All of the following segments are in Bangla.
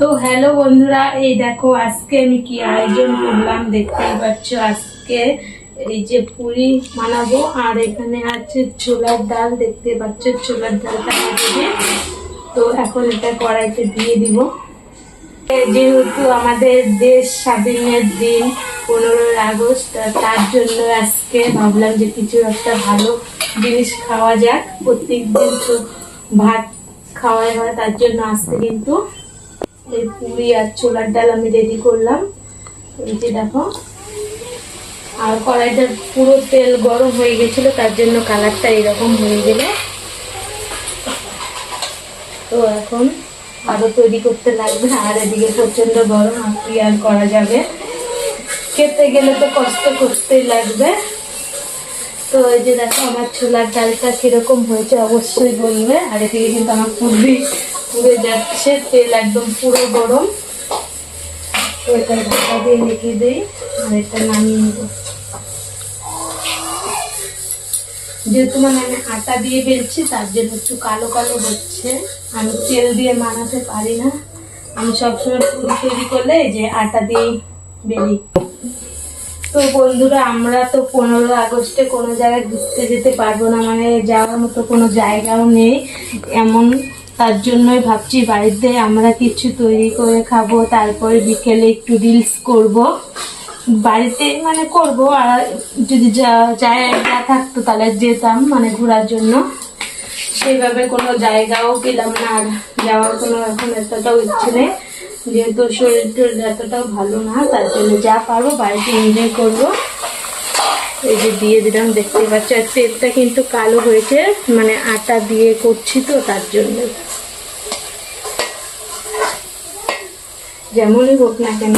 তো হ্যালো বন্ধুরা, এই দেখো, আজকে আমি কি আয়োজন করলাম দেখতেই পাচ্ছ। আজকে এই যে পুরি বানাবো, আর এখানে আছে ছোলার ডাল দেখতে পাচ্ছ ছোলার ডালটা আছে তো এখন এটা কড়াইতে দিয়ে দিব। যেহেতু আমাদের দেশ স্বাধীনের দিন, পনেরোই আগস্ট তার জন্য আজকে ভাবলাম যে কিছু একটা ভালো জিনিস খাওয়া যাক। প্রত্যেক দিন তো ভাত খাওয়াই হয়, তার জন্য আজকে কিন্তু এই পুরি আর ছোলার ডাল আমি রেডি করলাম। এই যে দেখো। আর কড়াইটা পুরো তেল গরম হয়ে গেছিল, তার জন্য কালারটা এরকম হয়ে গেল। তো এখন আরও তৈরি করতে লাগবে। আর এদিকে প্রচণ্ড গরম, আর কি আর করা যাবে? খেতে গেলে তো কষ্ট করতেই লাগবে। তো এই যে দেখো, আমার ছোলার ডালটা কীরকম হয়েছে অবশ্যই বলবে। আর এদিকে কিন্তু আমার পুরি পুড়ে যাচ্ছে, তেল একদম পুরো গরম। ঢাকা দিয়ে রেখে দিই, আর এটা নামিয়ে নেব। যেহেতু মানে আমি আটা দিয়ে বেলছি, তার জন্য একটু কালো কালো হচ্ছে। আমি তেল দিয়ে মানাতে পারি না। আমি সবসময় পুরি তৈরি করলে যে আটা দিয়ে বেলি। তো বন্ধুরা, আমরা তো পনেরো আগস্টে কোনো জায়গায় ঘুরতে যেতে পারব না মানে যাওয়ার মতো কোনো জায়গাও নেই। এমন তার জন্যই ভাবছি বাড়িতে আমরা কিছু তৈরি করে খাব, তারপরে বিকেলে একটু রিলস করব। বাড়িতে মানে করব, আর যদি যা- জায়গা থাকতো তাহলে যেতাম মানে ঘোরার জন্য। সেইভাবে কোনো জায়গাও পেলাম না, আর যাওয়ার কোনো এখন এতটাও ইচ্ছে নেই। যেহেতু শরীর টরীর এতটাও ভালো না, তার জন্য যা পারব বাড়িতে এনজয় করব। এই যে দিয়ে দিলাম দেখতে পাচ্ছি। আর তেলটা কিন্তু কালো হয়েছে মানে আটা দিয়ে করছি তো তার জন্য। যেমনই হোক না কেন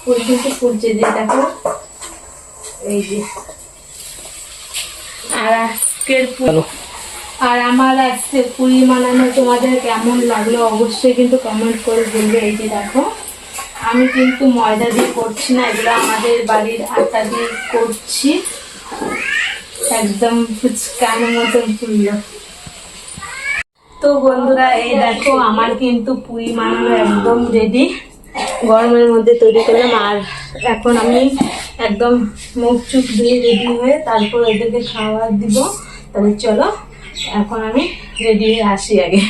ফুল কিন্তু ফুলছে দিয়ে দেখো। এই যে। আর আজকের আর আমার আজকে পুরি বানানো তোমাদের কেমন লাগল অবশ্যই কিন্তু কমেন্ট করে বলবে এই যে দেখো। আমি কিন্তু ময়দা দিয়ে করছি না, এগুলো আমাদের বাড়ির আটা দিয়ে করছি। একদম ফুচকার মতন ফুললো তো বন্ধুরা, এই দেখো, আমার কিন্তু পুরি বানানো একদম রেডি গরমের মধ্যে তৈরি করলাম, আর এখন আমি একদম মুখ চুপ দিয়ে রেডি হয়ে তারপর এদেরকে খাবার দিব। তাহলে চলো, এখন আমি রেডি হয়ে আসি আগে।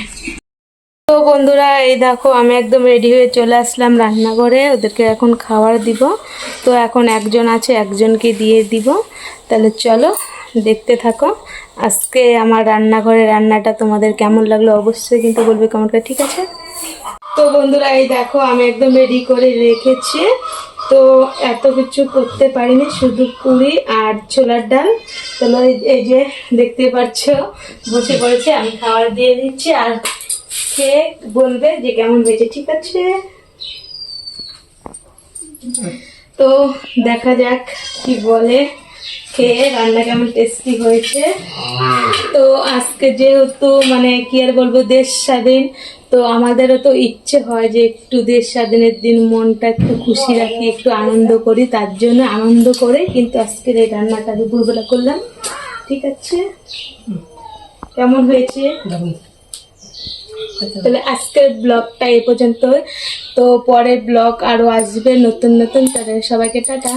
বন্ধুরা, এই দেখো, আমি একদম রেডি হয়ে চলে আসলাম রান্নাঘরে। ওদেরকে এখন খাবার দিব। তো এখন একজন আছে, একজনকে দিয়ে দিব। তাহলে চলো, দেখতে থাকো। আজকে আমার রান্নাঘরে রান্নাটা তোমাদের কেমন লাগল অবশ্যই কিন্তু বলবে কমেন্টটা ঠিক আছে? তো বন্ধুরা, এই দেখো, আমি একদম রেডি করে রেখেছি। তো এত কিছু করতে পারিনি, শুধু পুরি আর ছোলার ডাল। তো এই- এই যে, দেখতে পাচ্ছ, বসে পড়েছে, আমি খাবার দিয়ে দিচ্ছি। আর খেয়ে বলবে যে কেমন হয়েছে, ঠিক আছে? তো দেখা যাক কি বলে খেয়ে রান্না কেমন টেস্টি হয়েছে। তো আজকে যেহেতু মানে কি আর বলব, দেশ স্বাধীন, তো আমাদেরও তো ইচ্ছে হয় যে একটু দেশ স্বাধীনের দিন মনটা একটু খুশি রাখি, একটু আনন্দ করি, তার জন্য আনন্দ করে কিন্তু আজকের এই রান্নাটা দুপুরবেলা করলাম। ঠিক আছে? কেমন হয়েছে? তাহলে আজকের ব্লগটা এ পর্যন্ত তো পরের ব্লগ আরও আসবে নতুন নতুন তাদের সবাইকে টাটা।